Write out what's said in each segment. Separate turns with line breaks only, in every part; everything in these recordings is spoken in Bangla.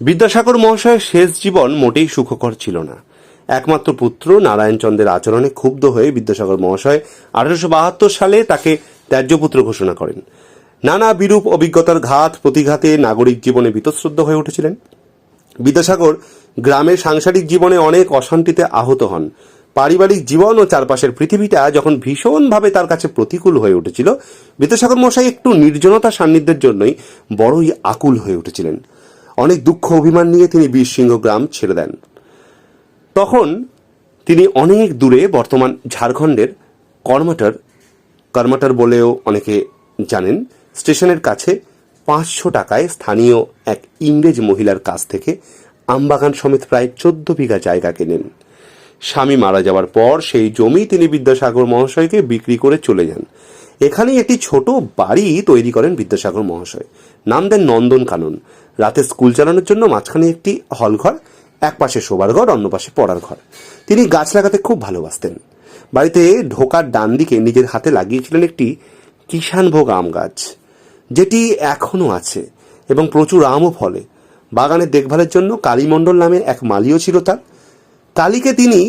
বিদ্যাসাগর মহাশয়ের শেষ জীবন মোটেই সুখকর ছিল না। একমাত্র পুত্র নারায়ণচন্দ্রের আচরণে ক্ষুব্ধ হয়ে বিদ্যাসাগর মহাশয় আঠারোশো বাহাত্তর সালে তাকে ত্যায্যপুত্র ঘোষণা করেন। নানা বিরূপ অভিজ্ঞতার ঘাত, প্রতিঘাতে নাগরিক জীবনে বীতশ্রদ্ধ হয়ে উঠেছিলেন। বিদ্যাসাগর গ্রামের সাংসারিক জীবনে অনেক অশান্তিতে আহত হন। পারিবারিক জীবন ও চারপাশের পৃথিবীটা যখন ভীষণভাবে তার কাছে প্রতিকূল হয়ে উঠেছিল, বিদ্যাসাগর মশাই একটু নির্জনতা সান্নিধ্যের জন্যই বড়ই আকুল হয়ে উঠেছিলেন। অনেক দুঃখ অভিমান নিয়ে তিনি বীরসিংহ গ্রাম ছেড়ে দেন। তখন তিনি অনেক দূরে বর্তমান ঝাড়খণ্ডের কর্মাটার কর্মাটার বলেও অনেকে জানেন, স্টেশনের কাছে পাঁচশো টাকায় স্থানীয় এক ইংরেজ মহিলার কাছ থেকে আমবাগান সমেত প্রায় চোদ্দ বিঘা জায়গা কেনেন। স্বামী মারা যাওয়ার পর সেই জমি তিনি বিদ্যাসাগর মহাশয়কে বিক্রি করে চলে যান। এখানে একটি ছোট বাড়ি তৈরি করেন বিদ্যাসাগর মহাশয়। নাম দেন নন্দন কানন। রাতে স্কুল চালানোর জন্য মাঝখানে একটি হলঘর এক পাশে শোবার ঘর অন্য পাশে পড়ার ঘর। তিনি গাছ লাগাতে খুব ভালোবাসতেন। বাড়িতে ঢোকার ডান দিকে নিজের হাতে লাগিয়েছিলেন একটি কিষানভোগ আম গাছ, যেটি এখনও আছে এবং প্রচুর আমও ফলে। বাগানের দেখভালের জন্য কালীমণ্ডল নামে এক মালিও ছিল তার। কালীকে তিনি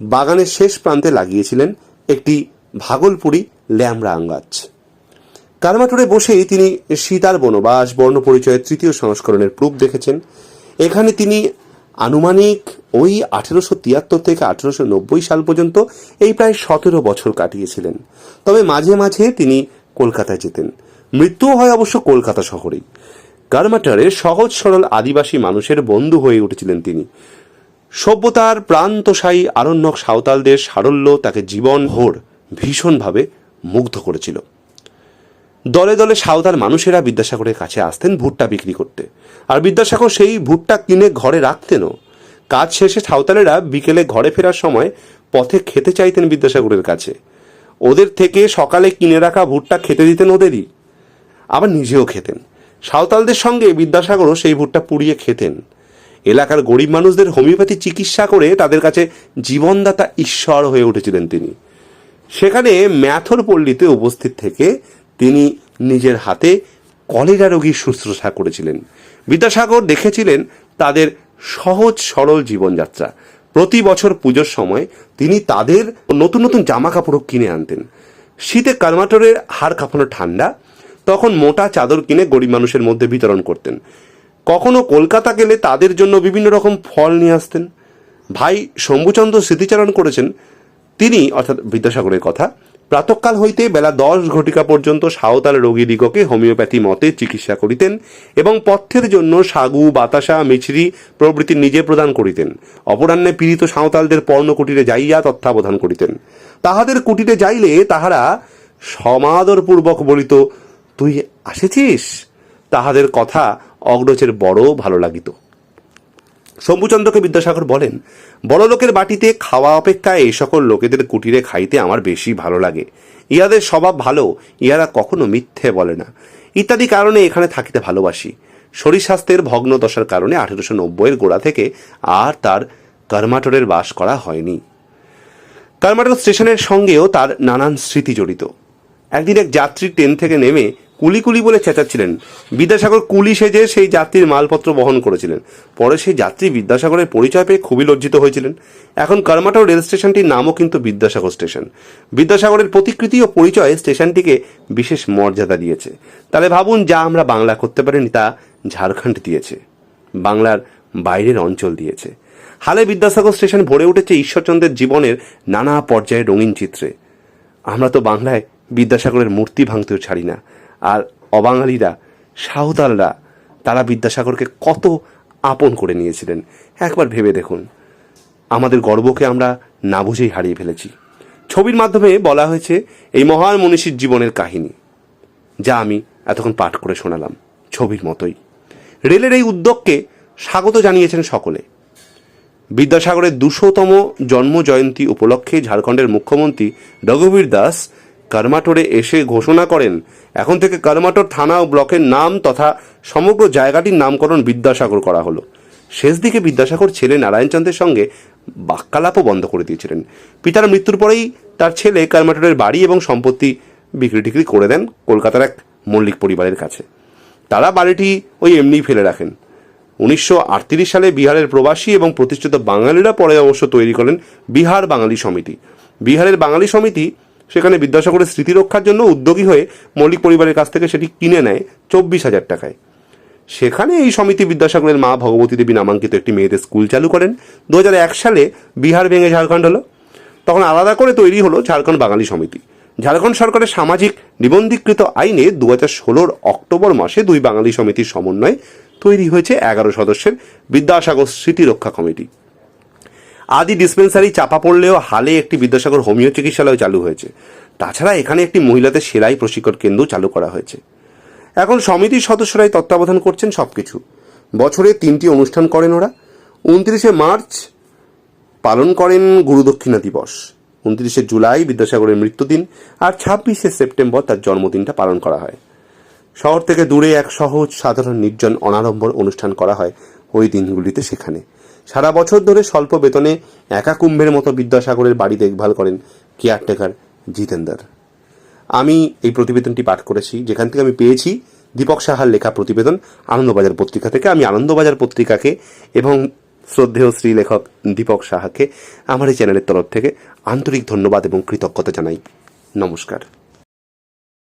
বাগানের শেষ প্রান্তে লাগিয়েছিলেন একটি ভাগলপুরি ল্যামড়া আম গাছ কারমাটুরে বসেই তিনি সীতার বনবাস বর্ণ পরিচয়ের তৃতীয় সংস্করণের প্রূপ দেখেছেন। এখানে তিনি আনুমানিক ওই আঠেরোশো তিয়াত্তর থেকে আঠেরোশো নব্বই সাল পর্যন্ত এই প্রায় সতেরো বছর কাটিয়েছিলেন। তবে মাঝে মাঝে তিনি কলকাতায় যেতেন। মৃত্যুও হয় অবশ্য কলকাতা শহরেই। কারমাটারে সহজ সরল আদিবাসী মানুষের বন্ধু হয়ে উঠেছিলেন তিনি। সভ্যতার প্রান্তসায়ী আরণ্যক সাঁওতালদের সারল্য, তাকে জীবন ভোর ভীষণভাবে মুগ্ধ করেছিল। দলে দলে সাঁওতাল মানুষেরা বিদ্যাসাগরের কাছে আসতেন ভুট্টা বিক্রি করতে। আর বিদ্যাসাগর সেই ভুট্টা কিনে ঘরে রাখতেনও। কাজ শেষে সাঁওতালেরা বিকেলে ঘরে ফেরার সময় পথে খেতে চাইতেন বিদ্যাসাগরের কাছে। ওদের থেকে সকালে কিনে রাখা ভুট্টা খেতে দিতেন ওদেরই। আবার নিজেও খেতেন। সাঁওতালদের সঙ্গে বিদ্যাসাগরও সেই ভুট্টা পুড়িয়ে খেতেন। এলাকার গরিব মানুষদের হোমিওপ্যাথি চিকিৎসা করে তাদের কাছে জীবনদাতা ঈশ্বর হয়ে উঠেছিলেন তিনি। সেখানে ম্যাথর পল্লীতে উপস্থিত থেকে তিনি নিজের হাতে কলেরা রোগীর শুশ্রূষা করেছিলেন। বিদ্যাসাগর দেখেছিলেন তাদের সহজ সরল জীবনযাত্রা। প্রতি বছর পুজোর সময় তিনি তাদের নতুন নতুন জামা কাপড় কিনে আনতেন। শীতে কারমাটরের হাড় কাঁপানো ঠান্ডা, তখন মোটা চাদর কিনে গরিব মানুষের মধ্যে বিতরণ করতেন। কখনো কলকাতা গেলে তাদের জন্য বিভিন্ন রকম ফল নিয়ে আসতেন। ভাই শম্ভুচন্দ্র স্মৃতিচারণ করেছেন তিনি, অর্থাৎ বিদ্যাসাগরের কথা, প্রাতকাল হইতে বেলা দশ ঘটিকা পর্যন্ত সাঁওতাল রোগীদিগকে হোমিওপ্যাথি মতে চিকিৎসা করিতেন এবং পথ্যের জন্য সাগু, বাতাসা, মিছরি প্রভৃতি নিজে প্রদান করিতেন। অপরাহ্নে পীড়িত সাঁওতালদের পর্ণকুটিরে যাইয়া তত্ত্বাবধান করিতেন। তাহাদের কুটিরে যাইলে তাহারা সমাদরপূর্বক বলিত, তুই আসেছিস? তাহাদের কথা অগ্রজের বড় ভালো লাগিত। শম্ভুচন্দ্রকে বিদ্যাসাগর বলেন, বড় লোকের বাটিতে খাওয়া অপেক্ষা এই সকল লোকেদের কুটিরে খাইতে আমার বেশি ভালো লাগে। ইহাদের স্বভাব ভালো, ইহারা কখনো মিথ্যে বলে না। ইত্যাদি কারণে এখানে থাকিতে ভালোবাসি। শরীর স্বাস্থ্যের ভগ্ন দশার কারণে আঠেরোশো নব্বইয়ের গোড়া থেকে আর তার কর্মাটরের বাস করা হয়নি। কারমাটর স্টেশনের সঙ্গেও তার নানান স্মৃতি জড়িত। একদিন এক যাত্রী ট্রেন থেকে নেমে কুলি কুলি বলে চেঁচাচ্ছিলেন। বিদ্যাসাগর কুলি সেজে সেই যাত্রীর মালপত্র বহন করেছিলেন। পরে সেই যাত্রী বিদ্যাসাগরের পরিচয় পেয়ে খুবই লজ্জিত হয়েছিলেন। এখন কারমাটাও রেল স্টেশনটির নামও কিন্তু বিদ্যাসাগর স্টেশন। বিদ্যাসাগরের প্রতিকৃতি ও পরিচয় স্টেশনটিকে বিশেষ মর্যাদা দিয়েছে। তাহলে ভাবুন যা আমরা বাংলা করতে পারিনি তা ঝাড়খণ্ড দিয়েছে। বাংলার বাইরের অঞ্চল দিয়েছে। হালে বিদ্যাসাগর স্টেশন ভরে উঠেছে ঈশ্বরচন্দ্রের জীবনের নানা পর্যায়ে রঙিন চিত্রে। আমরা তো বাংলায় বিদ্যাসাগরের মূর্তি ভাঙতেও ছাড়ি না। আর অবাঙালিরা, সাঁওতালরা, তারা বিদ্যাসাগরকে কত আপন করে নিয়েছিলেন। একবার ভেবে দেখুন, আমাদের গর্বকে আমরা না বুঝেই হারিয়ে ফেলেছি। ছবির মাধ্যমে বলা হয়েছে, এই মহান মনীষীর জীবনের কাহিনী, যা আমি এতক্ষণ পাঠ করে শোনালাম, ছবির মতোই। রেলের এই উদ্যোগকে স্বাগত জানিয়েছেন সকলে। বিদ্যাসাগরের দুশোতম জন্ম জয়ন্তী উপলক্ষে ঝাড়খণ্ডের মুখ্যমন্ত্রী রঘুবীর দাস কারমাটরে এসে ঘোষণা করেন। এখন থেকে কারমাটর থানা ও ব্লকের নাম তথা সমগ্র জায়গাটির নামকরণ বিদ্যাসাগর করা হলো। শেষ দিকে বিদ্যাসাগর ছেলে নারায়ণচন্দ্রের সঙ্গে বাক্যালাপও বন্ধ করে দিয়েছিলেন। পিতার মৃত্যুর পরেই তার ছেলে কারমাটরের বাড়ি এবং সম্পত্তি বিক্রি টিক্রি করে দেন কলকাতার এক মল্লিক পরিবারের কাছে। তারা বাড়িটি ওই এমনিই ফেলে রাখেন। উনিশশো আটত্রিশ সালে বিহারের প্রবাসী এবং প্রতিষ্ঠিত বাঙালিরা পরে অবশ্য তৈরি করেন বিহার বাঙালি সমিতি। বিহারের বাঙালি সমিতি সেখানে বিদ্যাসাগরের স্মৃতি রক্ষার জন্য উদ্যোগী হয়ে মৌলিক পরিবারের কাছ থেকে সেটি কিনে নেয় চব্বিশ হাজার টাকায়। সেখানে এই সমিতি বিদ্যাসাগরের মা ভগবতী দেবী নামাঙ্কিত একটি মেয়েদের স্কুল চালু করেন। দু সালে বিহার ভেঙে ঝাড়খণ্ড হলো। তখন আলাদা করে তৈরি হলো ঝাড়খণ্ড বাঙালি সমিতি। ঝাড়খণ্ড সরকারের সামাজিক নিবন্ধীকৃত আইনে দু হাজার ষোলোর অক্টোবর মাসে দুই বাঙালি সমিতির সমন্বয়ে তৈরি হয়েছে এগারো সদস্যের বিদ্যাসাগর স্মৃতি রক্ষা কমিটি। আদি ডিসপেন্সারি চাপা পড়লেও হালে একটি বিদ্যাসাগর হোমিও চিকিৎসালয় চালু হয়েছে। তাছাড়া এখানে একটি মহিলাদের সেলাই প্রশিক্ষণ কেন্দ্র চালু করা হয়েছে। এখন সমিতির সদস্যরাই তত্ত্বাবধান করছেন সবকিছু। বছরে তিনটি অনুষ্ঠান করেন ওরা। উনত্রিশে মার্চ পালন করেন গুরুদক্ষিণা দিবস। উনত্রিশে জুলাই বিদ্যাসাগরের মৃত্যুদিন আর ছাব্বিশে সেপ্টেম্বর তার জন্মদিনটা পালন করা হয়। শহর থেকে দূরে এক সহজ, সাধারণ, নির্জন, অনাড়ম্বর অনুষ্ঠান করা হয় ওই দিনগুলিতে সেখানে। সারা বছর ধরে স্বল্প বেতনে একা কুম্ভের মতো বিদ্যাসাগরের বাড়ি দেখভাল করেন কেয়ারটেকার জিতেন্দার। আমি এই প্রতিবেদনটি পাঠ করেছি, যেখান থেকে আমি পেয়েছি দীপক সাহার লেখা প্রতিবেদন আনন্দবাজার পত্রিকা থেকে। আমি আনন্দবাজার পত্রিকাকে এবং শ্রদ্ধেয় শ্রী লেখক দীপক সাহাকে আমার এই চ্যানেলের তরফ থেকে আন্তরিক ধন্যবাদ এবং কৃতজ্ঞতা জানাই। নমস্কার।